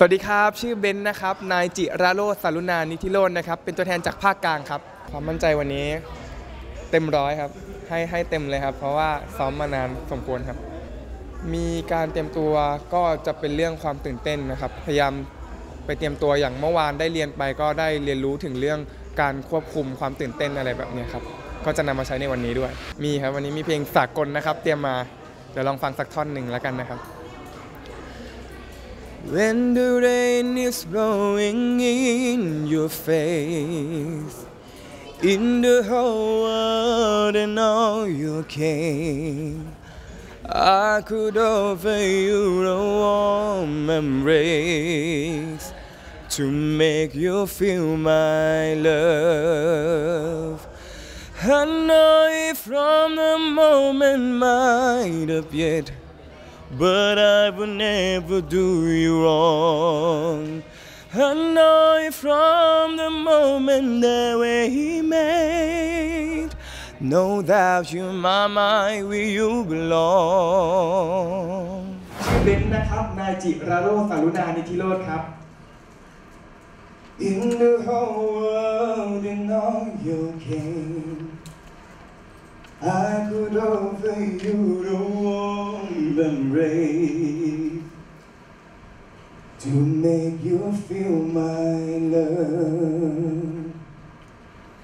สวัสดีครับ ชื่อเบนซ์นะครับ นายจิราโรสารุณานิธิโรจน์นะครับ เป็นตัวแทนจากภาคกลางครับ ความมั่นใจวันนี้เต็มร้อยครับ ให้ให้เต็มเลยครับ เพราะว่าซ้อมมานานสมควรครับ มีการเตรียมตัวก็จะเป็นเรื่องความตื่นเต้นนะครับ พยายามไปเตรียมตัวอย่างเมื่อวานได้เรียนไปก็ได้เรียนรู้ถึงเรื่องการควบคุมความตื่นเต้นอะไรแบบนี้ครับ ก็จะนำมาใช้ในวันนี้ด้วย มีครับวันนี้มีเพลงสากลนะครับ เตรียมมา เดี๋ยวลองฟังสักท่อนหนึ่งแล้วกันนะครับ When the rain is blowing in your face In the whole world and all you came I could offer you a warm embrace To make you feel my love. I know it from the moment might appear but I will never do you wrong. I know it from the moment that we made. No doubt you, my mind, where you belong. ชื่อเบนนะครับ นายจิราโรจน์สารุณานิธิโรธครับ In the whole world and all you came I could offer you the warm to make you feel my love.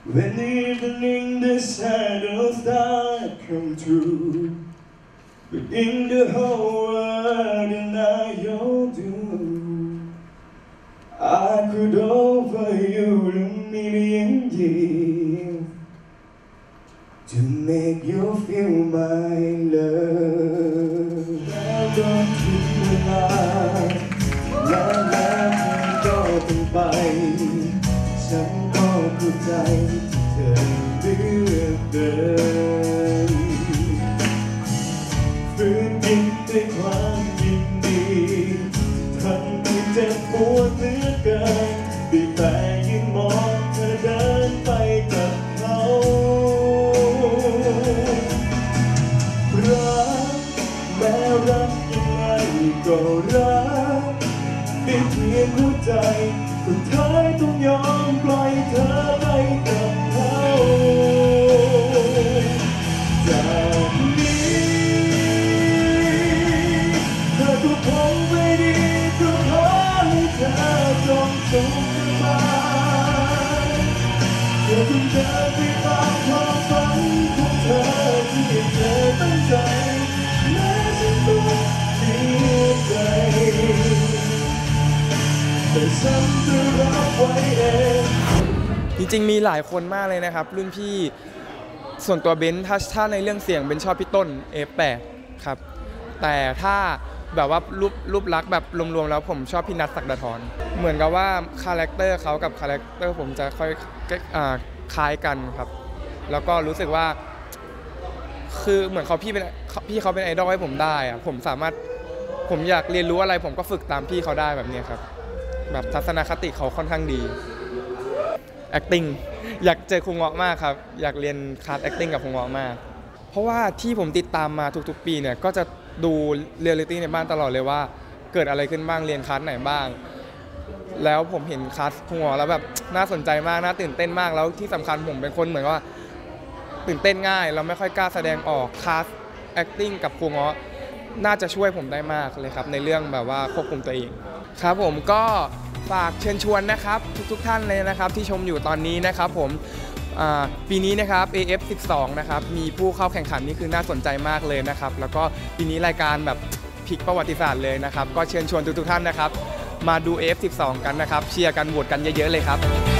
When evening the shadows start come true, but in the whole world and I you do. I could offer you a million years to make you feel my love แล้วก็ถึงเวลา แล้วแล้วมันก็ต้องไป ฉันก็เข้าใจที่เธอเลือกเดินฝืนยิ้มด้วยความยินดีทั้งที่เจ็บปวดเหลือเกินได้แต่ ก็รักได้เพียงหัวใจสุดท้ายต้องยอมปล่อยเธอไปกับเขาจากนี้เธอก็คงไม่ดีก็ขอให้เธอจงสุขสบายเธอต้องเดิน จะรับไว้เองจริงๆมีหลายคนมากเลยนะครับ รุ่นพี่ส่วนตัวเบนซ์ถ้าถ้าในเรื่องเสียงเบนซ์ชอบพี่ต้น F8 ครับ แต่ถ้าแบบว่ารูปรูปลักษณ์แบบรวมๆแล้วผมชอบพี่นัทศักดาธรเหมือนกับว่าคาแรคเตอร์เขากับคาแรคเตอร์ผมจะค่อยอ่าคล้ายกันครับ แล้วก็รู้สึกว่า คือเหมือนเขาพี่เป็นพี่เขาเป็นไอดอลให้ผมได้อะผมสามารถผมอยากเรียนรู้อะไรผมก็ฝึกตามพี่เขาได้แบบนี้ครับ แบบทัศนคติเขาค่อนข้างดี acting อยากเจอครูเงาะมากครับ อยากเรียนคลาส acting กับครูเงาะมาก เพราะว่าที่ผมติดตามมาทุกๆ ปีเนี่ยก็จะดูเรียลลิตี้ในบ้านตลอดเลยว่า เกิดอะไรขึ้นบ้างเรียนคลาสไหนบ้าง แล้วผมเห็นคลาสครูเงาะแล้วแบบน่าสนใจมากน่าตื่นเต้นมากแล้วที่สำคัญผมเป็นคนเหมือนว่า ตื่นเต้นง่าย เราไม่ค่อยกล้าแสดงออกคลาส acting กับครูเงาะน่าจะช่วยผมได้มากเลยครับในเรื่องแบบว่าควบคุมตัวเอง ครับผมก็ฝากเชิญชวนนะครับทุกๆท่านเลยนะครับที่ชมอยู่ตอนนี้นะครับผมปีนี้นะครับ AF 12 นะครับมีผู้เข้าแข่งขันนี่คือน่าสนใจมากเลยนะครับ แล้วก็ปีนี้รายการแบบพลิกประวัติศาสตร์เลยนะครับ ก็เชิญชวนทุกๆท่านนะครับ มาดู AF 12 กันนะครับ เชียร์กันโหวตกันเยอะๆเลยครับ